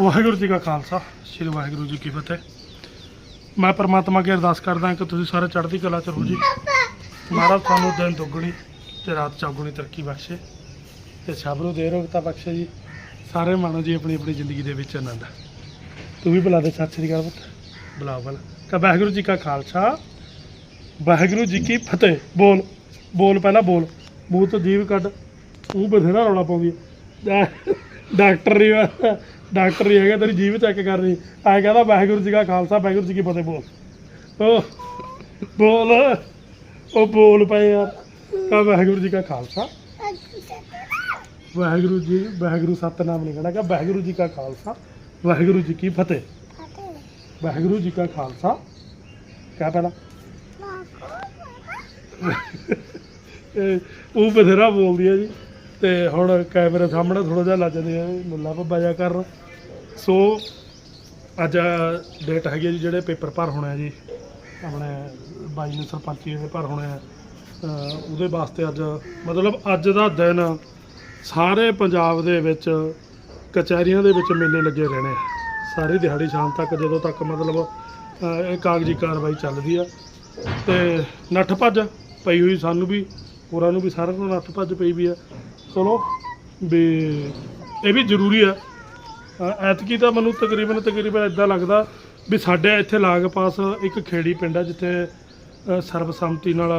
ਵਾਹਿਗੁਰੂ ਜੀ ਕਾ ਖਾਲਸਾ, ਸ੍ਰੀ ਵਾਹਿਗੁਰੂ ਜੀ ਕੀ ਫਤਿਹ। ਮੈਂ ਪਰਮਾਤਮਾ ਅੱਗੇ ਅਰਦਾਸ ਕਰਦਾ ਕਿ ਤੁਸੀਂ ਸਾਰੇ ਚੜ੍ਹਦੀ ਕਲਾ ਚ ਰਹੋ ਜੀ। ਮਹਾਰਾਜ ਤੁਹਾਨੂੰ ਦਿਨ ਦੁੱਗਣੀ ਤੇ ਰਾਤ ਚੌਗੁਣੀ ਤਰੱਕੀ ਬਖਸ਼ੇ ਤੇ ਸਭ ਨੂੰ ਦੇ ਰੋਗਤਾ ਬਖਸ਼ੇ ਜੀ। ਸਾਰੇ ਮਾਣੋ ਜੀ ਆਪਣੀ ਆਪਣੀ ਜ਼ਿੰਦਗੀ ਦੇ ਵਿੱਚ ਆਨੰਦ। ਤੂੰ ਵੀ ਬੁਲਾ ਦੇ ਸਤਿ ਸ੍ਰੀ ਅਕਾਲ ਪੁੱਤ। ਬੁਲਾ ਬੁਲਾ। ਕਹ ਵਾਹਿਗੁਰੂ ਜੀ ਕਾ ਖਾਲਸਾ, ਵਾਹਿਗੁਰੂ ਜੀ ਕੀ ਫਤਿਹ। ਬੋਲ ਬੋਲ ਪਹਿਲਾਂ ਬੋਲ। ਮੂੰਹ ਤੋਂ ਜੀਭ ਕੱਢ। ਉਹ ਬਥੇਰਾ ਰੌਲਾ ਪਾਉਂਦੀ ਹੈ। ਡਾਕਟਰ ਹੀ ਆ, ਡਾਕਟਰ ਹੀ ਹੈਗਾ ਤੇਰੀ ਜੀਭ ਚੈੱਕ ਕਰ ਰਹੀ ਐ ਕਹਿੰਦਾ ਵਾਹਿਗੁਰੂ ਜੀ ਕਾ ਖਾਲਸਾ ਵਾਹਿਗੁਰੂ ਜੀ ਕੀ ਫਤਿਹ ਬੋਲ। ਉਹ ਬੋਲ। ਉਹ ਬੋਲ ਪਏ ਯਾਰ ਕਹ ਵਾਹਿਗੁਰੂ ਜੀ ਕਾ ਖਾਲਸਾ। ਵਾਹਿਗੁਰੂ ਜੀ ਵਾਹਿਗੁਰੂ ਸਤਨਾਮ ਨਹੀਂ ਕਹਿਣਾ ਕਹ ਵਾਹਿਗੁਰੂ ਜੀ ਕਾ ਖਾਲਸਾ ਵਾਹਿਗੁਰੂ ਜੀ ਕੀ ਫਤਿਹ। ਵਾਹਿਗੁਰੂ ਜੀ ਕਾ ਖਾਲਸਾ। ਕਿਆ ਪਹਿਲਾਂ ਇਹ ਉਹ ਬਥੇਰਾ ਬੋਲਦੀ ਹੈ ਜੀ। ਤੇ ਹੁਣ ਕੈਮਰੇ ਸਾਹਮਣੇ ਥੋੜਾ ਜਿਹਾ ਲੱਜਦੇ ਆ, ਮੁੱਲਾ ਭੱਬਾ ਜਾ ਕਰਨ ਸੋ ਅੱਜ ਡੇਟ ਹੈਗੀ ਹੈ ਜੀ ਜਿਹੜੇ ਪੇਪਰ ਭਰ ਹੋਣੇ ਹੈ ਜੀ। ਆਪਣੇ ਬਾਈ ਨੇ ਸਰਪੰਚੀ ਦੇ ਭਰ ਹੋਣੇ ਹੈ ਉਹਦੇ ਵਾਸਤੇ ਅੱਜ, ਮਤਲਬ ਅੱਜ ਦਾ ਦਿਨ ਸਾਰੇ ਪੰਜਾਬ ਦੇ ਵਿੱਚ ਕਚਹਿਰੀਆਂ ਦੇ ਵਿੱਚ ਮੇਲੇ ਲੱਗੇ ਰਹਿਣੇ ਆ। ਸਾਰੀ ਦਿਹਾੜੀ ਸ਼ਾਮ ਤੱਕ ਜਦੋਂ ਤੱਕ ਮਤਲਬ ਇਹ ਕਾਗਜ਼ੀ ਕਾਰਵਾਈ ਚੱਲਦੀ ਆ। ਤੇ ਨੱਠ ਭੱਜ ਪਈ ਹੋਈ ਸਾਨੂੰ ਵੀ, ਹੋਰਾਂ ਨੂੰ ਵੀ ਸਾਰਿਆਂ ਨੂੰ ਨੱਠ ਭੱਜ ਪਈ ਵੀ ਆ। ਚਲੋ ਵੀ ਇਹ ਵੀ ਜ਼ਰੂਰੀ ਆ। ਐਤਕੀ ਤਾਂ ਮੈਨੂੰ ਤਕਰੀਬਨ ਤਕਰੀਬਨ ਇਦਾਂ ਲੱਗਦਾ ਵੀ ਸਾਡੇ ਇੱਥੇ ਲਾਗ ਪਾਸ ਇੱਕ ਖੇੜੀ ਪਿੰਡ ਆ, ਜਿੱਥੇ ਸਰਬਸੰਮਤੀ ਨਾਲ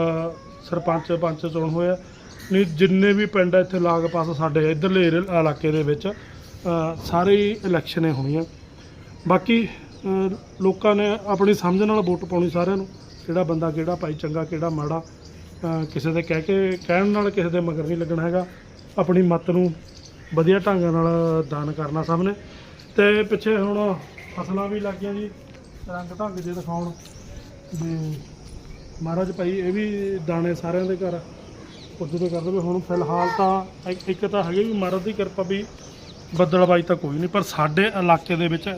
ਸਰਪੰਚ, ਪੰਚ ਚੋਣ ਹੋਇਆ ਨਹੀਂ ਜਿੰਨੇ ਵੀ ਪਿੰਡ ਇੱਥੇ ਲਾਗ ਪਾਸ ਸਾਡੇ ਇਧਰਲੇ ਇਲਾਕੇ ਦੇ ਵਿੱਚ ਸਾਰੇ ਹੀ ਹੋਣੀਆਂ। ਬਾਕੀ ਲੋਕਾਂ ਨੇ ਆਪਣੀ ਸਮਝ ਨਾਲ ਵੋਟ ਪਾਉਣੀ ਸਾਰਿਆਂ ਨੂੰ, ਕਿਹੜਾ ਬੰਦਾ ਕਿਹੜਾ, ਭਾਈ ਚੰਗਾ ਕਿਹੜਾ ਮਾੜਾ ਕਿਸੇ ਦੇ ਕਹਿ ਕੇ, ਕਹਿਣ ਨਾਲ ਕਿਸੇ ਦੇ ਮਗਰ ਨਹੀਂ ਲੱਗਣਾ ਹੈਗਾ। ਆਪਣੀ ਮੱਤ ਨੂੰ ਵਧੀਆ ਢੰਗ ਨਾਲ ਦਾਨ ਕਰਨਾ ਸਭ ਨੇ। ਤੇ ਪਿੱਛੇ ਹੁਣ ਫਸਲਾਂ ਵੀ ਲੱਗ ਗਈਆਂ ਜੀ, ਰੰਗ ਢੰਗ ਜੇ ਦਿਖਾਉਣ। ਵੀ ਮਹਾਰਾਜ ਭਾਈ, ਇਹ ਵੀ ਦਾਣੇ ਸਾਰਿਆਂ ਦੇ ਘਰ ਪੁੱਜਦੇ ਕਰ ਦੇਵੇ ਹੁਣ ਫਿਲਹਾਲ ਤਾਂ ਇੱਕ- ਤਾਂ ਹੈਗੀ ਵੀ ਮਹਾਰਾਜ ਦੀ ਕਿਰਪਾ ਵੀ ਬੱਦਲਬਾਈ ਤਾਂ ਕੋਈ ਨਹੀਂ, ਪਰ ਸਾਡੇ ਇਲਾਕੇ ਦੇ ਵਿੱਚ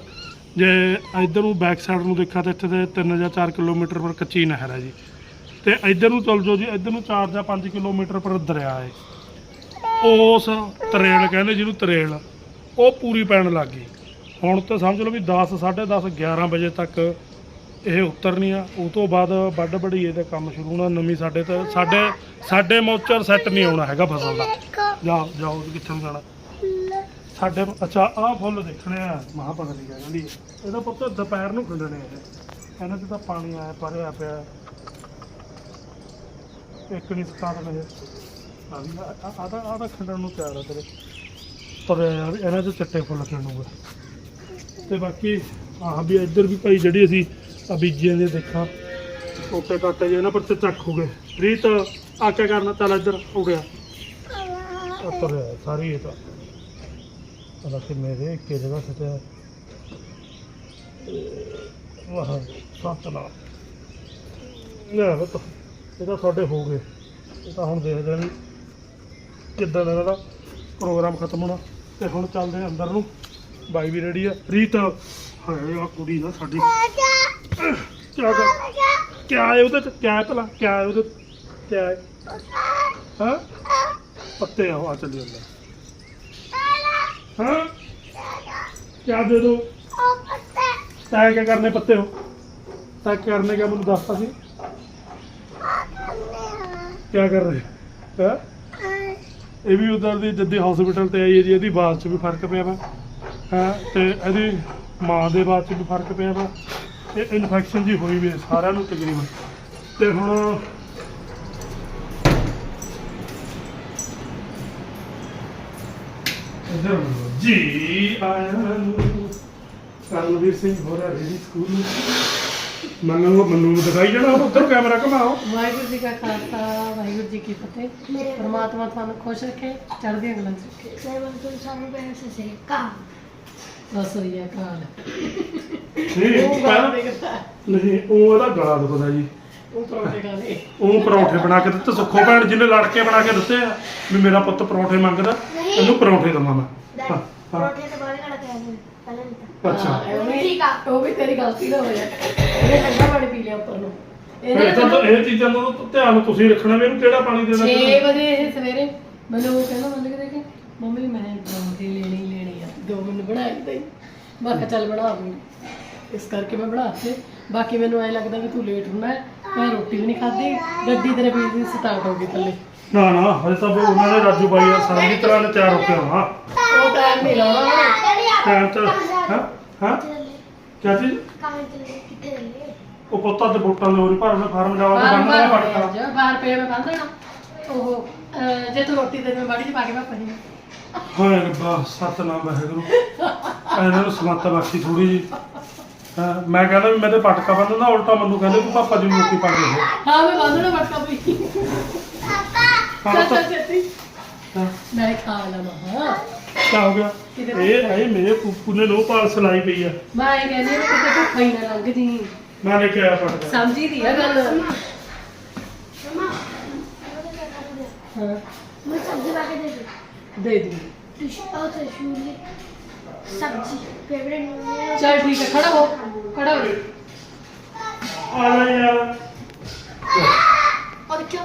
ਜੇ ਇੱਧਰ ਨੂੰ ਬੈਕ ਸਾਈਡ ਨੂੰ ਦੇਖਿਆ ਤਾਂ ਇੱਥੇ ਤੇ 3 ਜਾਂ 4 ਕਿਲੋਮੀਟਰ ਪਰ ਕੱਚੀ ਨਹਿਰ ਹੈ ਜੀ। ਤੇ ਇੱਧਰ ਨੂੰ ਚੱਲ ਜਾਓ ਜੀ, ਇੱਧਰ ਨੂੰ 4 ਜਾਂ 5 ਕਿਲੋਮੀਟਰ ਪਰ ਦਰਿਆ ਹੈ। ਉਸ ਤਰੇਲ ਕਹਿੰਦੇ ਜਿਹਨੂੰ ਤਰੇਲ, ਉਹ ਪੂਰੀ ਪੈਣ ਲੱਗ ਗਈ। ਹੁਣ ਤਾਂ ਸਮਝ ਲਓ ਵੀ 10 10:30 11 ਵਜੇ ਤੱਕ ਇਹ ਉਤਰਨੀ ਆ। ਉਹ ਤੋਂ ਬਾਅਦ ਵੱਡ ਬੜੀਏ ਦਾ ਕੰਮ ਸ਼ੁਰੂ ਹੋਣਾ, ਨਵੀਂ ਸਾਡੇ ਤਾਂ ਸਾਡੇ ਸਾਡੇ ਮੋਚਰ ਸੈੱਟ ਨਹੀਂ ਆਉਣਾ ਹੈਗਾ ਫਸਲ ਦਾ। ਜਾਓ ਜਾਓ ਕਿੱਥੇ ਨੂੰ ਜਾਣਾ? ਸਾਡੇ ਅੱਛਾ, ਆਹ ਫੁੱਲ ਦੇਖਣੇ ਆ। ਮਹਾ ਪਤਾ ਨਹੀਂ ਕਹਿੰਦੀ ਇਹਦਾ ਪੁੱਤ ਦੁਪਹਿਰ ਨੂੰ ਖਿੰਡਣੇ ਇਹ। ਇਹਨਾਂ 'ਚ ਤਾਂ ਪਾਣੀ ਆਇਆ, ਭਰਿਆ ਪਿਆ। ਇੱਕ ਨਹੀਂ ਸੁਕਾ ਦੇਣੇ ਆ ਵੀ ਆ ਤਾਂ ਆ ਤਾਂ ਖਿੰਡਣ ਨੂੰ ਤਿਆਰ ਆ ਤੇਰੇ। ਤੁਰਿਆ ਯਾਰ ਇਹਨਾਂ 'ਚ ਚਿੱਟੇ ਫੁੱਲ ਖਿੰਡੂਗਾ ਤੇ ਬਾਕੀ ਆਹ ਵੀ ਇੱਧਰ ਵੀ ਭਾਈ ਜਿਹੜੀ ਅਸੀਂ ਆ ਬੀਜੀਆਂ ਦੇ ਦੇਖਾਂ ਟੋਟੇ ਟਾਟੇ ਜੇ ਇਹਨਾਂ ਪਰ ਤੇ ਚੱਕ ਹੋ ਗਏ। ਰੀਤ ਆ ਕੀ ਕਰਨਾ? ਚੱਲ ਇੱਧਰ ਹੋ ਗਿਆ। ਆ ਸਾਰੀ ਇਹ ਤਾਂ। ਪਤਾ ਕਿ ਮੇਰੇ ਇੱਕ ਜਗ੍ਹਾ ਸਤੇ ਵਾਹ, ਸਤਨਾਮ। ਨਾ ਇਹ ਤਾਂ ਤੁਹਾਡੇ ਹੋ ਗਏ। ਇਹ ਤਾਂ ਹੁਣ ਦੇਖਦੇ ਨੇ ਕਿੱਦਾਂ ਦਾ ਇਹਦਾ ਪ੍ਰੋਗਰਾਮ ਖਤਮ ਹੋਣਾ ਤੇ ਹੁਣ ਚੱਲਦੇ ਆਂ ਅੰਦਰ ਨੂੰ। ਬਾਈ ਵੀ ਰੈਡੀ ਆ। ਰੀਤ, ਹਾਏ ਆ ਕੁੜੀ ਨਾ ਸਾਡੀ। ਕਿਆ ਕਰ ਕਿਆ ਹੈ ਉਹਦੇ ਚ? ਕਿਆ ਹੈ ਭਲਾ? ਕਿਆ ਹੈ ਉਹਦੇ ਕਿਆ ਹੈ? ਹਾਂ? ਪੱਤੇ ਆਓ ਆ ਚੱਲੀ ਅੰਦਰ ਹਾਂ? ਕਿਆ ਦੇ ਦੋ? ਤੈਂ ਕਿਆ ਕਰਨੇ ਪੱਤੇ ਹੋ ਤੈਂ ਕਰਨੇ ਕਿਆ ਮੈਨੂੰ ਦੱਸਤਾ ਸੀ? ਕਿਆ ਕਰ ਰਹੇ? ਹੈ? ਇਹ ਵੀ ਉਧਰ ਦੀ ਜੱਦੀ ਹਸਪੀਟਲ ਤੇ ਆਈ ਹੈ ਜੀ, ਇਹਦੀ ਬਾਤ 'ਚ ਵੀ ਫ਼ਰਕ ਪਿਆ ਵਾ। ਹਾਂ, ਤੇ ਇਹਦੀ ਮਾਂ ਦੇ ਬਾਤ 'ਚ ਵੀ ਫ਼ਰਕ ਪਿਆ ਵਾ। ਇਹ ਇਨਫੈਕਸ਼ਨ ਜੀ ਹੋਈ ਵੀ ਹੈ, ਸਾਰਿਆਂ ਨੂੰ ਤਕਰੀਬਨ। ਤੇ ਹੁਣ ਇੱਧਰ ਜੀ ਆਇਆਂ ਨੂੰ ਕਰਨਵੀਰ ਸਿੰਘ ਹੋਰਾ ਰੇਡੀ ਸਕੂਲ ਮੈਨੂੰ ਮੈਨੂੰ ਦਿਖਾਈ ਜਾਣਾ ਉੱਧਰ ਕੈਮਰਾ ਘਮਾਓ। ਵਾਹਿਗੁਰੂ ਜੀ ਕਾ ਖਾਲਸਾ ਵਾਹਿਗੁਰੂ ਜੀ ਕੀ ਫਤਿਹ। ਪਰਮਾਤਮਾ ਤੁਹਾਨੂੰ ਖੁਸ਼ ਰੱਖੇ ਚੜ੍ਹਦੀਆਂ ਕਲਾਂ ਚ ਰੱਖੇ। ਸਸਰੀਆ ਕਾਲ ਨਹੀਂ ਉਹ ਗਾਲ ਪਹਿਲਾਂ- ਦੇਖਦਾ ਨਹੀਂ ਉਹ ਇਹਦਾ ਗਲਾ ਦੁਖਦਾ ਜੀ। ਉਹ ਪਰੌਂਠੇ ਖਾਣੇ ਉਹ ਪਰੌਂਠੇ ਬਣਾ ਕੇ ਦਿੱਤੇ ਸੁੱਖੋ ਭੈਣ ਜਿਹਨੇ ਲੜ ਕੇ ਬਣਾ ਕੇ ਦਿੱਤੇ ਆ ਵੀ ਮੇਰਾ ਪੁੱਤ ਪਰੌਂਠੇ ਮੰਗਦਾ ਇਹਨੂੰ ਪਰੌਂਠੇ ਦਵਾਂ ਮੈਂ। ਹਾਂ, ਹਾਂ। ਅੱਛਾ। ਹਾਂ, ਉਹ ਵੀ- ਉਹ ਵੀ ਤੇਰੀ ਗਲਤੀ ਦਾ ਹੋਇਆ। ਇਹਨੇ ਠੰਡਾ ਪਾਣੀ ਪੀ ਲਿਆ ਉੱਪਰ ਨੂੰ। ਇਹ ਤਾਂ ਤਾਂ ਇਹ ਚੀਜ਼ਾਂ ਦਾ ਤਾਂ ਧਿਆਨ ਤੁਸੀਂ ਰੱਖਣਾ ਵੀ ਇਹਨੂੰ ਕਿਹੜਾ ਪਾਣੀ ਦੇਣਾ 6 ਵਜੇ ਇਹ ਸਵੇਰੇ ਮੈਨੂੰ ਉਹ ਕਹਿੰਦਾ ਮੰਨ ਕੇ ਦੇਖੇ ਮੰਮੀ ਮੈਂ ਪਰੌਂਠੇ ਲੈਣੇ ਹੀ ਲੈਣੇ ਆ। ਦੋ ਮੈਨੂੰ ਬਣਾ ਕੇ ਦੇ ਮੈਂ ਕਿਹਾ ਚੱਲ ਬਣਾ ਇਸ ਕਰਕੇ ਮੈਂ ਬਣਾ ਤੇ ਬਾਕੀ ਮੈਨੂੰ ਐ ਲੱਗਦਾ ਕਿ ਤੂੰ ਲੇਟ ਹੋਣਾ ਹੈ। ਮੈਂ ਰੋਟੀ ਵੀ ਨਹੀਂ ਖਾਧੀ। ਗੱਡੀ ਤੇਰੇ ਵੀਰ ਦੀ ਸਟਾਰਟ ਹੋ ਗਈ ਥੱਲੇ। ਨਾ ਨਾ ਹਜੇ ਤਾਂ ਵੀ ਉਹਨਾਂ ਨੇ ਰਾਜੂ ਬਾਈ ਆ ਸਾਰੀ ਤਰ੍ਹਾਂ ਨੇ ਤਿਆਰ ਹੋ ਕੇ ਆਉਣਾ। ਉਹ ਟਾਈਮ ਨਹੀਂ ਲਾਉਣਾ। ਟਾਈਮ ਤੇ ਹਾਂ? ਹਾਂ? ਕਿਆ ਚੀਜ਼ ਉਹ ਪੁੱਤਾਂ ਤੇ ਵੋਟਾਂ ਦੇ ਹੋਰੀ ਭਰਨ ਫਾਰਮ ਜਾਵਾ ਕੇ ਬੰਨ ਦੇਣਾ ਪੜਤਾ ਬਾਹਰ ਪਏ ਮੈਂ ਬੰਦ ਦੇਣਾ ਉਹ ਅਹ, ਜੇ ਤੂੰ ਰੋਟੀ ਦੇ ਮੈਂ ਬਾੜੀ ਚ ਪਾ ਕੇ ਮੈਂ ਪਈ ਹਾਏ ਰੱਬਾ ਸਤਨਾਮ ਵਾਹਿਗੁਰੂ। ਇਹਨਾਂ ਨੂੰ ਸਮੱਤ ਬਖਸ਼ੀ ਥੋੜੀ ਜੀ। ਮੈਂ ਕਹਿੰਦਾ ਵੀ ਮੈਂ ਤੇ ਪਟਕਾ ਬੰਨਦਾ ਉਲਟਾ ਮੈਨੂੰ ਕਹਿੰਦੇ ਵੀ ਪਾਪਾ ਜੀ ਨੂੰ ਰੋਟੀ ਪਾ ਕੇ ਦਿਓ। ਹਾਂ ਮੈਂ ਬੰਦ ਦੇਣਾ ਬਟਕਾ ਪਈ ਹਾਂ ਚੱਲ ਤਾਂ ਚੱਲ। ਛੇਤੀ ਹਾਂ, ਮੈਂ ਖਾ ਲਵਾਂ ਹਾਂ ਕਿਆ ਹੋ ਗਿਆ ਇਹ ਇਹ ਮੇਰੇ ਪੂਪੂ ਨੇ ਨੋ ਪਾਲ ਸਲਾਈ ਪਈ ਆ ਮੈਂ ਇਹ ਕਹਿੰਦੀ ਹਾਂ ਕਿ ਤੂੰ ਖਾਈ ਨਾ ਲੰਘ ਜੀ ਮੈਂ ਲੈ ਕੇ ਆਇਆ ਪਟਕਾ ਸਮਝੀ ਦੀ ਆ ਗੱਲ ਹਾਂ मैं सब्जी ला के दे दो ਦੇ ਦੂੰ टिश्यू और टिश्यू ले सब्जी फेवरेट ਚੱਲ ਠੀਕ ਹੈ ਖੜਾ ਹੋ ਖੜਾ ਹੋ ਆ ਲੈ ਯਾਰ और क्या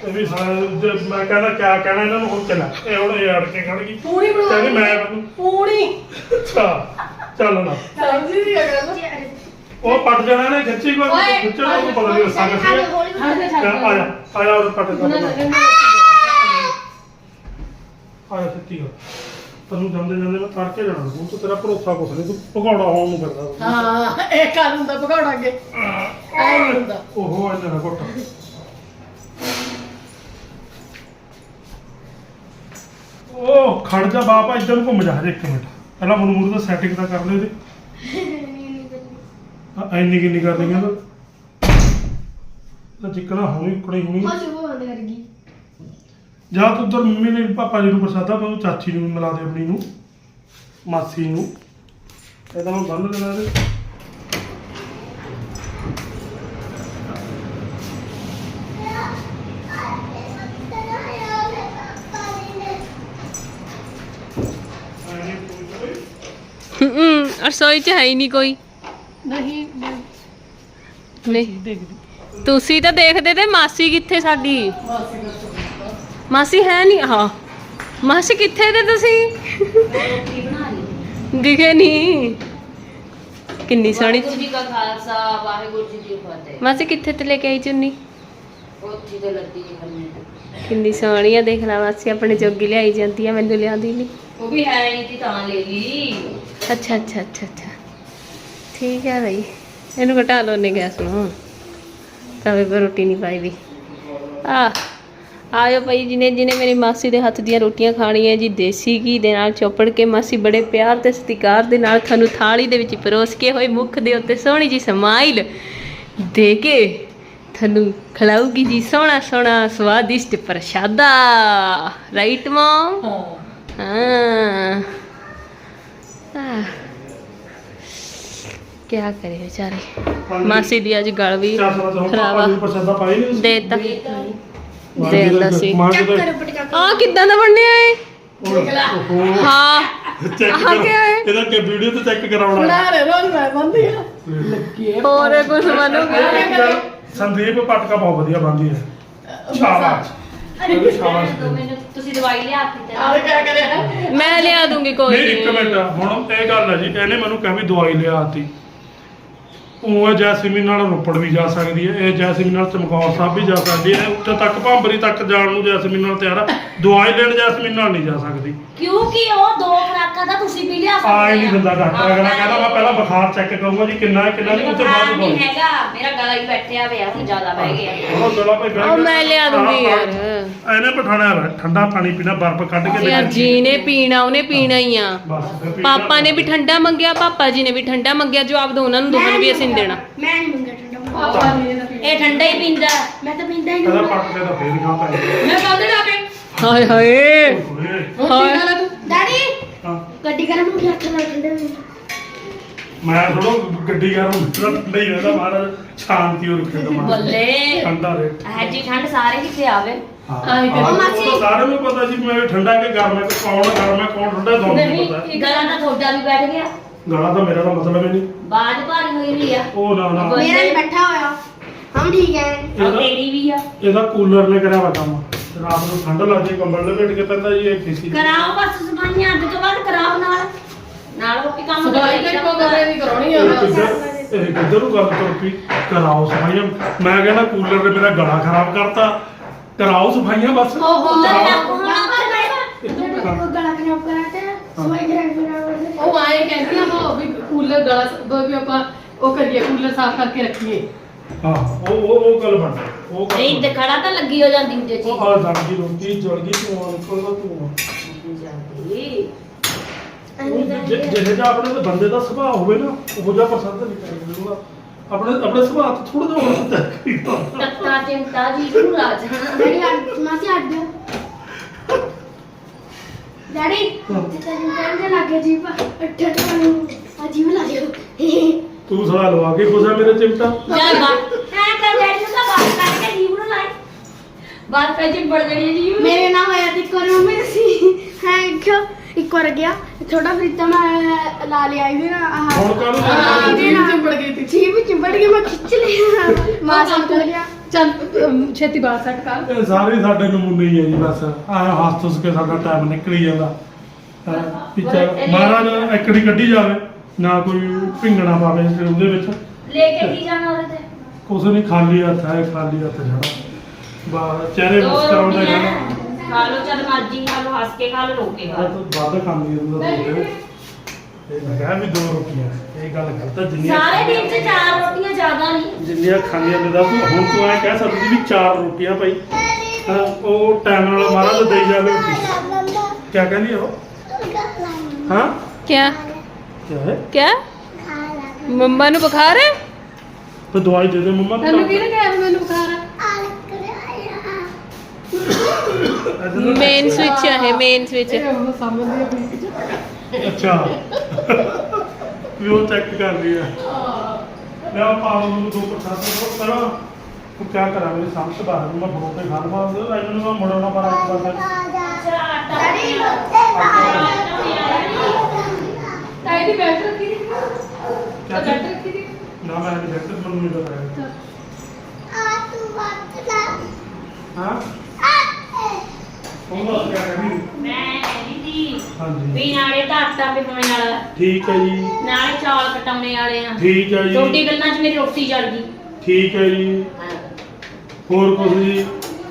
ਇਹ ਵੀ ਸਾਰੇ ਜੇ ਮੈਂ ਕਹਿੰਦਾ ਕਿਆ ਕਹਿਣਾ ਇਹਨਾਂ ਨੂੰ ਹੁਣ ਚੱਲ ਇਹ ਹੁਣ ਇਹ ਅੜ ਕੇ ਖੜ ਗਈ ਪੂਰੀ ਬਣਾ ਕਹਿੰਦੀ ਮੈਂ ਪੂਰੀ ਅੱਛਾ ਚੱਲ ਨਾ ਸਮਝੀ ਦੀ ਆ ਗੱਲ ਉਹ ਪੱਟ ਜਾਣਾ ਨੇ ਖਿੱਚੀ ਕੋਈ ਖਿੱਚਣਾ ਉਹਨੂੰ ਪਤਾ ਨਹੀਂ ਦੱਸਾਂ ਕਿੱਥੇ ਹਾਂ ਆ ਜਾ ਆ ਜਾ ਉਹ ਪੱਟ ਉਹਨਾਂ ਜਾ ਦਾ ਕਹਿੰਦਾ ਆ ਜਾ ਸੱਚੀ ਗੱਲ ਤੈਨੂੰ ਜਾਂਦੇ ਜਾਂਦੇ ਮੈਂ ਤੜ ਕੇ ਜਾਣਾ ਤੂੰ ਤੇਰਾ ਭਰੋਸਾ ਕੁਛ ਨਹੀਂ ਤੂੰ ਭਗੌੜਾ ਹੋਣ ਨੂੰ ਫਿਰਦਾ ਹਾਂ ਇਹ ਕਰ ਹੁੰਦਾ ਪਕੌੜਾ ਅੱਗੇ ਐ ਨਹੀਂ ਹੁੰਦਾ ਓਹੋ ਇੰਨਾ ਨਾ ਘੁੱਟ ਖੜ ਜਾ ਬਾਪਾ ਇੱਧਰ ਘੁੰਮ ਜਾ ਹਜੇ ਇੱਕ ਮਿੰਟ। ਪਹਿਲਾਂ ਮੂਰ ਮੂਰ ਦਾ ਸੈਟਿੰਗ ਤਾਂ ਕਰ ਲਿਓ ਇਹਦੇ। ਆ ਇੰਨੀ ਕਿੰਨੀ ਕਰ ਲਈਆਂ ਤਾਂ ਤਾਂ ਚਿੱਕਣਾ ਹੋਣੀ ਕੁੜੀ ਹੋਣੀ ਹਾਂ ਸ਼ੁਭ ਬੰਦ ਕਰ ਜਾਂ ਤੂੰ ਉਧਰ ਮੰਮੀ ਨੇ ਪਾਪਾ ਜੀ ਨੂੰ ਪ੍ਰਸਾਦਾ ਪਾਉ ਚਾਚੀ ਨੂੰ ਮਿਲਾ ਦੇ ਆਪਣੀ ਨੂੰ ਮਾਸੀ ਨੂੰ। ਇਹਦਾ ਮੈਂ ਬੰਨ ਦੇਣਾ ਇਹਦੇ। ਰਸੋਈ ਚ ਹੈ ਹੀ ਨਹੀਂ ਕੋਈ। ਨਹੀਂ ਨਹੀਂ। ਦੇਖਦੀ। ਤੁਸੀਂ ਤਾਂ ਦੇਖਦੇ ਤੇ ਮਾਸੀ ਕਿੱਥੇ ਸਾਡੀ? ਮਾਸੀ ਦਾ ਹੈ ਨਹੀਂ ਹਾਂ। ਮਾਸੀ ਕਿੱਥੇ ਤੇ ਤੁਸੀਂ? ਦਿਖੇ ਨਹੀਂ। ਕਿੰਨੀ ਸੋਹਣੀ ਜੀ ਕਾ ਖਾਲਸਾ ਵਾਹਿਗੁਰੂ ਜੀ ਕੀ ਫਤਿਹ। ਮਾਸੀ ਕਿੱਥੇ ਤੇ ਲੈ ਕੇ ਆਈ ਚੁੰਨੀ? ਉੱਥੇ ਤੇ ਲੱਦੀ ਹੰਨੇ ਕਿੰਨੀ ਸੋਹਣੀ ਆ ਦੇਖ ਲਾ ਮਾਸੀ ਆਪਣੇ ਜੋਗੀ ਲਿਆਈ ਜਾਂਦੀ ਆ ਮੈਨੂੰ ਲਿਆਉਂਦੀ ਨਹੀਂ ਉਹ ਵੀ ਹੈ ਨਹੀਂ ਤੀ ਤਾਂ ਲੈ ਲਈ। ਅੱਛਾ ਅੱਛਾ ਅੱਛਾ ਅੱਛਾ। ਠੀਕ ਹੈ ਬਈ। ਇਹਨੂੰ ਘਟਾ ਲਓ ਨੇ ਗੈਸ ਨੂੰ। ਤਵੇ ਪਰ ਰੋਟੀ ਨਹੀਂ ਪਾਈ ਵੀ ਆ ਆਇਓ ਭਾਈ ਜਿਹਨੇ ਜਿਹਨੇ ਮੇਰੀ ਮਾਸੀ ਦੇ ਹੱਥ ਦੀਆਂ ਰੋਟੀਆਂ ਖਾਣੀਆਂ ਜੀ ਦੇਸੀ ਘੀ ਦੇ ਨਾਲ ਚੋਪੜ ਕੇ ਮਾਸੀ ਬੜੇ ਪਿਆਰ ਤੇ ਸਤਿਕਾਰ ਦੇ ਨਾਲ ਤੁਹਾਨੂੰ ਥਾਲੀ ਦੇ ਵਿੱਚ ਪਰੋਸ ਕੇ ਹੋਏ ਮੁਖ ਦੇ ਉੱਤੇ ਸੋਹਣੀ ਜੀ ਸਮਾਈਲ ਦੇ ਕੇ ਤੁਹਾਨੂੰ ਖਿਲਾਊਗੀ ਜੀ ਸੋਹਣਾ ਸੋਹਣਾ ਸਵਾਦਿਸ਼ਟ ਪ੍ਰਸ਼ਾਦਾ। ਰਾਈਟ ਮਮ ਹਾਂ। ਕਿਆ ਕਰੇ ਵਿਚਾਰੇ। ਮਾਸੀ ਦੀ ਅੱਜ ਗਲ ਵੀ ਖਰਾਬਾ ਦੇਤਾ। ਦੇਤਾ ਸੀ। ਆ ਕਿੱਦਾਂ ਦਾ ਬਣਿਆ ਏ? ਹਾਂ। ਇਹਦਾ ਕਿ ਵੀਡੀਓ ਤੇ ਚੈੱਕ ਕਰਾਉਣਾ। ਹੋਰ ਕੁਝ ਬਣੂਗਾ? ਸੰਦੀਪ ਪਟਕਾ ਬਹੁਤ ਵਧੀਆ ਬੰਦੀ ਹੈ ਸ਼ਾਬਾਸ਼। ਸ਼ਾਬਾਸ਼। ਤੁਸੀਂ ਦਵਾਈ ਲਿਆ ਕੇ ਤੇ ਆ ਕਿਆ ਕਰਿਆ? ਮੈਂ ਲਿਆ ਦੂੰਗੀ ਕੋਈ ਨਹੀਂ ਇੱਕ ਮਿੰਟ। ਹੁਣ ਇਹ ਗੱਲ ਹੈ ਜੀ ਇਹਨੇ ਮੈਨੂੰ ਕਿਹਾ ਵੀ ਦਵਾਈ ਲਿਆਤੀ। ਉਹ ਜੈਸਮੀਨ ਨਾਲ ਰੋਪੜ ਵੀ ਜਾ ਸਕਦੀ ਹੈ ਇਹ ਜੈਸਮੀਨ ਨਾਲ ਚਮਕੌਰ ਸਾਹਿਬ ਵੀ ਜਾ ਸਕਦੀ ਹੈ ਉੱਥੇ ਤੱਕ ਭਾਂਬਰੀ ਤੱਕ ਜਾਣ ਨੂੰ ਜੈਸਮੀਨ ਨਾਲ ਤਿਆਰ ਆ। ਦਵਾਈ ਲੈਣ ਜੈਸਮੀਨ ਨਾਲ ਨਹੀਂ ਜਾ ਸਕਦੀ। ਕਿਉਂਕਿ ਉਹ ਦੋ ਖਰਾਕਾਂ ਦਾ ਤੁਸੀਂ ਵੀ ਲਿਆ ਆ ਹੀ ਨਹੀਂ ਦਿੰਦਾ ਡਾਕਟਰ ਅਗਲਾ ਕਹਿੰਦਾ ਮੈਂ ਪਹਿਲਾਂ ਬੁਖਾਰ ਚੈੱਕ ਕਰੂੰਗਾ ਜੀ ਕਿੰਨਾ ਹੈ, ਕਿੰਨਾ ਨਹੀਂ ਉਹ ਤੋਂ ਬਾਅਦ ਨਹੀਂ ਹੈਗਾ ਮੇਰਾ ਗਲਾ ਹੀ ਬੈਠਿਆ ਹੋਇਆ ਹੁਣ ਜ਼ਿਆਦਾ ਬਹਿ ਗਿਆ। ਉਹ ਗਲਾ ਭਾਈ ਬਹਿ ਉਹ ਮੈਂ ਲਿਆ ਦੂੰਗੀ ਯਾਰ। ਇਹਨੇ ਪਠਾਣਾ ਵਾ, ਠੰਡਾ ਪਾਣੀ ਪੀਣਾ ਬਰਫ਼ ਕੱਢ ਕੇ ਯਾਰ ਜੀ ਨੇ ਪੀਣਾ ਉਹਨੇ ਪੀਣਾ ਹੀ ਆ। ਪਾਪਾ ਨੇ ਵੀ ਠੰਡਾ ਮੰਗਿਆ ਪਾਪਾ ਜੀ ਨੇ ਵੀ ਠੰਡਾ ਮੰਗਿਆ ਜੋ ਦੋ ਉਹਨਾਂ ਨੂੰ ਦੋਵਾਂ ਵੀ ਅਸੀਂ ਦੇਣਾ। ਮੈਂ ਨਹੀਂ ਮੰਗਿਆ ਇਹ ਠੰਡਾ ਹੀ ਪੀਂਦਾ। ਮੈਂ ਤਾਂ ਪੀਂਦਾ ਹੀ ਨਹੀਂ ਕਹਿੰਦਾ ਪੱਟ ਕੇ ਤਾਂ ਫੇਰ ਖਾ ਪੈ ਮੈਂ ਕੱਲ ਜਾ ਹਾਏ ਹਾਏ। ਰੋਟੀ ਡੈਡੀ ਗੱਡੀ ਗਰਮ ਹੋ ਗਈ ਹੱਥ ਨਾਲ ਠੰਡੇ ਹੋਏ ਮੈਂ ਥੋੜਾ ਗੱਡੀ ਨਹੀਂ ਰਹਿੰਦਾ ਮਹਾਰਾਜ ਸ਼ਾਂਤੀ ਹੋ ਰੱਖੇ ਦਿਮਾਗ ਬੱਲੇ। ਠੰਡਾ ਰਹੇ। ਇਹ ਜੀ ਠੰਡ ਸਾਰੇ ਕਿਤੇ ਆਵੇ? ਹਾਂ। ਮਾਸੀ ਸਾਰੇ ਨੂੰ ਪਤਾ ਜੀ ਮੈਂ ਠੰਡਾ ਕਿ ਗਰਮ ਹੈ ਕੌਣ ਗਰਮ ਹੈ ਕੌਣ ਠੰਡਾ ਦੋਨੋਂ ਨਹੀਂ ਪਤਾ ਗਲਾ ਤਾਂ ਥੋੜਾ ਵੀ ਬੈਠ ਗਿਆ। ਗਲਾ ਤਾਂ हम ठीक है ਉਹ ਇਹਦਾ ਤੇਰੀ ਵੀ ਆ ਇਹਦਾ ਕੂਲਰ ਨੇ ਕਰਿਆ ਵਾ ਕੰਮ ਰਾਤ ਨੂੰ ਠੰਡ ਲੱਗ ਜੇ ਕੰਬਲ ਲਪੇਟ ਕੇ ਪੈਂਦਾ ਜੀ ਇਹ ਕਿਸੇ ਕਰਾਓ ਬਸ ਸਫਾਈਆਂ ਅੱਜ ਤੋਂ ਬਾਅਦ ਕਰਾਓ ਨਾਲ ਨਾਲ ਰੋਟੀ ਕੰਮ ਤਾਂ ਇੱਕੋ ਕਮਰੇ ਦੀ ਕਰਾਉਣੀ ਆ ਇਹ ਕਿੱਧਰ ਇਹ ਕਿੱਧਰ ਨੂੰ ਗੱਲ ਤੁਰ ਪਈ ਕਰਾਓ ਸਫਾਈਆਂ ਮੈਂ ਕਹਿੰਦਾ ਕੂਲਰ ਨੇ ਮੇਰਾ ਗਲਾ ਖਰਾਬ ਕਰਤਾ ਕਰਾਓ ਸਫਾਈਆਂ ਬਸ ਓਹੋ ਕੂਲਰ ਦਾ ਹੋਣਾ वो गला खराब कराते हैं सवाई खराब कराते ਉਹ ਆਏ ਕਹਿੰਦੀਆਂ ਉਹ ਵੀ ਕੂਲਰ ਗਲਾ ਸ- ਵੀ ਆਪਾਂ ਉਹ ਕਰੀਏ ਕੂਲਰ ਸਾਫ਼ ਕਰਕੇ ਰੱਖੀਏ ਹਾਂ ਉਹ ਉਹ ਉਹ ਗੱਲ ਬਣ ਗਈ ਉਹ ਗੱਲ ਨਹੀਂ ਤੇ ਬਣ ਖੜਾ ਤਾਂ ਲੱਗੀ ਹੋ ਜਾਂਦੀ ਹੁੰਦੀ ਗਈ। ਉਹ ਚੀਜ਼ ਆ ਜਾਂਦੀ ਰੋਟੀ ਜਲ ਗਈ ਤੂੰ ਨਿਕਲਦਾ ਤੂੰ ਲੱਗੀ ਜਾਂਦੀ। ਜਿਹੜੇ ਦਾ ਆਪਣੇ ਦੇ ਬੰਦੇ ਦਾ ਸੁਭਾਅ ਹੋਵੇ ਨਾ ਉਹ ਜਿਹਾ ਪਸੰਦ ਨਹੀਂ ਕਰੇਗਾ ਆਪਣੇ ਆਪਣੇ ਸੁਭਾਅ ਤੋਂ ਥੋੜਾ ਜਿਹਾ ਹੋਰ ਹੁੰਦਾ ਤੱਤਾ ਚਿੰਤਾ ਜੀ ਨੂੰ ਰਾਜ। ਡੈਡੀ ਅੱਡ ਮਾਸੀ ਅੱਡ ਦਿਓ। ਡੈਡੀ ਤੇ ਤੈਨੂੰ ਕਹਿਣ ਦੇ ਲੱਗੇ ਜੀਪ ਅੱਠ ਅੱਠ ਨੂੰ ਅਜੀਬ ਲੱਗਿਓ ਤੂੰ ਸਾਲਾ ਲਵਾ ਕੇ ਖੁਸ਼ ਆ ਮੇਰੇ ਚਿਮਟਾ? ਜਾ ਬਾਤ ਐ ਕਰ ਡੈਡੀ ਨੂੰ ਤਾਂ ਬਾਤ ਕਰਕੇ ਜੀਵ ਨੂੰ ਬਾਤ ਕਰ ਜੀ ਬੜ ਗਈ ਜੀ ਮੇਰੇ ਨਾਲ ਹੋਇਆ ਤੇ ਕਰੋ ਮੇਰੇ ਸੀ। ਹੈ ਕਿਉਂ ਇੱਕ ਵਾਰ ਗਿਆ। ਥੋੜਾ ਫਿਰ ਮੈਂ ਲਾ ਲਿਆ ਇਹਦੇ ਨਾਲ ਆਹ। ਹੁਣ ਕਾਹਨੂੰ ਚਿੰਬੜ ਗਈ ਤੀ ਜੀ ਵੀ ਚਿੰਬੜ ਗਈ ਮੈਂ ਖਿੱਚ ਲਿਆ। ਮਾਸ ਨਿਕਲ ਗਿਆ। ਚੱਲ ਛੇਤੀ ਬਾਹਰ ਸੱਟ ਕਰ। ਸਾਰੇ ਸਾਡੇ ਨਮੂਨੇ ਹੀ ਆ ਜੀ ਬਸ। ਆ ਹੱਸ ਹੱਸ ਕੇ ਸਾਡਾ ਟਾਈਮ ਨਿਕਲ ਜਾਂਦਾ। ਹਾਂ, ਮਹਾਰਾਜ ਐਕੜੀ ਕੱਢੀ ਜਾਵੇ। ਨਾ ਕੋਈ ਭਿੰਗਣਾ ਪਾਵੇ ਫਿਰ ਉਹਦੇ ਵਿੱਚ। ਲੈ ਕੇ ਕੀ ਜਾਣਾ ਉਹਦੇ ਤੇ? ਕੁਛ ਨਹੀਂ ਖਾਲੀ ਹੱਥ ਹੈ ਖਾਲੀ ਹੱਥ ਜਾਣਾ। ਬਾ ਚਿਹਰੇ ਦੋ ਮੁਸਕਰਾਉਂਦੇ ਰੋਟੀਆਂ ਰਹਿਣਾ ਖਾ ਲੋ ਚੱਲ ਮਰਜ਼ੀ ਖਾ ਲੋ ਹੱਸ ਕੇ ਖਾ ਲੋ ਰੋ ਕੇ ਖਾ ਲਓ। ਵੱਧ ਖਾਂਦੀ ਦੋਦੇ ਮੈਂ ਕਿਹਾ ਵੀ ਦੋ ਰੋਟੀਆਂ ਇਹ ਗੱਲ ਗਲਤ ਹੈ ਜਿੰਨੀਆਂ ਸਾਰੇ ਦਿਨ ਚ ਚਾਰ ਰੋਟੀਆਂ ਜ਼ਿਆਦਾ ਨਹੀਂ ਜਿੰਨੀਆਂ ਖਾਂਦੀਆਂ ਨੇ ਦਾ ਤੂੰ ਹੁਣ ਤੂੰ ਐ ਕਹਿ ਸਕਦੀ ਵੀ ਚਾਰ ਰੋਟੀਆਂ ਭਾਈ ਹਾਂ, ਉਹ ਟਾਈਮ ਨਾਲ ਮਹਾਰਾਜ ਦੇਈ ਜਾਵੇ ਰੋਟੀ। ਕਿਆ ਕਹਿੰਦੀ ਆ ਉਹ? ਹਾਂ? क्या ਕਿਆ ਹੈ क्या मम्मा नु बुखार है ਫਿਰ ਦਵਾਈ ਦੇ ਦੇ ਮੰਮਾ ਤੈਨੂੰ ਕਿਹਨੇ ਕਿਹਾ ਵੀ ਮੈਨੂੰ ਬੁਖਾਰ ਆ मेन स्विच है मेन स्विच ਇਹ ਉਹ ਸਮਝਦੀ ਆ ਵੀ ਅੱਛਾ ਵੀ ਉਹ ਚੈੱਕ ਕਰ ਰਹੀ ਹੈ ਮੈਂ ਉਹ ਪਾਉਂ ਨੂੰ ਦੋ ਪ੍ਰਸਾਦ ਦੋ ਕਰਾਂ ਤੂੰ ਕਿਆ ਕਰਾਂ ਮੇਰੀ ਸਮਝ ਬਾਹਰ ਨੂੰ ਮੈਂ ਬਰੋਟੇ ਖਾ ਲਵਾਂ ਇਹਨੂੰ ਮੈਂ ਮੁੜਨਾ ਪਰ ਇੱਕ ਪਾਸੇ ਤਾਈ ਦੀ ਬੈਠ ਰੱਖੀ ਦੀ ਬੈਠ ਚੀਜ਼? ਰੱਖੀ ਦੀ ਨਾ ਮੈਂ ਨਹੀਂ ਦੇਖਦਾ ਮੈਨੂੰ ਨਹੀਂ ਪਤਾ ਹਾਂ? ਉਹ ਬਸ ਕਿਆ ਕਰੀ ਮੈਂ ਸੀ ਹਾਂਜੀ। ਵੀ ਨਾਲੇ ਤਾਂ ਆਟਾ ਪਿਹਾਉਣੇ ਵਾਲਾ ਠੀਕ ਹੈ ਜੀ। ਨਾਲੇ ਚੌਲ ਕਟਾਉਣੇ ਵਾਲੇ ਆ। ਠੀਕ ਹੈ ਛੋਟੀ ਜੀ ਗੱਲਾਂ 'ਚ ਮੇਰੀ ਰੋਟੀ ਜਲ ਗਈ। ਠੀਕ ਹੈ ਜੀ। ਹੋਰ ਕੁਝ ਜੀ?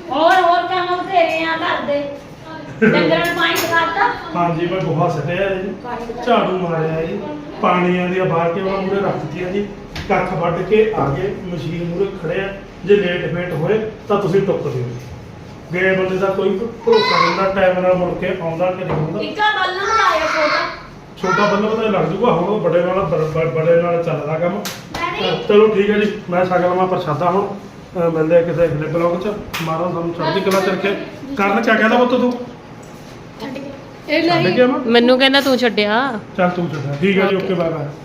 ਹੋਰ ਹੋਰ ਕੰਮ ਬਥੇਰੇ ਆ ਘਰ ਦੇ। ਡੰਗਰਾਂ ਨੂੰ ਪਾਣੀ ਪਕਾਤਾ ਹਾਂਜੀ ਮੈਂ ਗੋਹਾ ਸਟਿਆ ਜੀ। ਝਾੜੂ ਮਾਰਿਆ ਜੀ। ਪਾਣੀਆਂ ਦੀਆਂ ਬਾਹਰ ਕੇ ਉਹਨਾਂ ਮੂਰੇ ਰੱਖ ਦਿੱਤੀਆਂ ਜੀ। ਕੱਖ ਵੱਢ ਕੇ ਆ ਗਏ ਮਸ਼ੀਨ ਮੂਰੇ ਖੜੇ ਆ। ਜੇ ਲੇਟ ਫੇਟ ਹੋਏ ਤਾਂ ਤੁਸੀਂ ਟੁੱਕ ਦਿਓ ਗਏ ਬੰਦੇ ਦਾ ਕੋਈ ਭਰੋਸਾ ਨਹੀਂ ਹੁੰਦਾ ਟਾਈਮ ਨਾਲ ਮੁੜ ਕੇ ਆਉਂਦਾ ਕਿ ਨਹੀਂ ਆਉਂਦਾ। ਇੱਕਾ ਬੱਲੂ ਲਾਇਆ ਛੋਟਾ। ਛੋਟਾ ਬੰਦਾ ਪਤਾ ਲੱਗ ਜੂਗਾ ਹੁਣ ਉਹ ਬੜੇ ਨਾਲ ਬ- ਬ- ਬੜੇ ਨਾਲ ਚੱਲਦਾ ਕੰਮ। ਡੈਡੀ ਅਹ ਚਲੋ ਠੀਕ ਹੈ ਜੀ ਮੈਂ ਸ਼ਕਲ ਮਾ ਪ੍ਰਸ਼ਾਦਾ ਹੁਣ ਅਹ ਮਿਲਦੇ ਆ ਕਿਸੇ ਅਗਲੇ ਬਲੌਗ ਚ। ਮਾਰਾ ਸਾਨੂੰ ਚੜ੍ਹਦੀ ਕਲਾ ਚ ਰੱਖੇ ਕਰਨ ਕਿਆ ਕਹਿੰਦਾ ਪੁੱਤ ਤੂੰ? ਇਹ ਨਹੀਂ। ਮੈਨੂੰ ਕਹਿੰਦਾ ਤੂੰ ਛੱਡਿਆ। ਚੱਲ ਤੂੰ ਛੱਡ। ਠੀਕ ਹੈ ਜੀ. Okay bye bye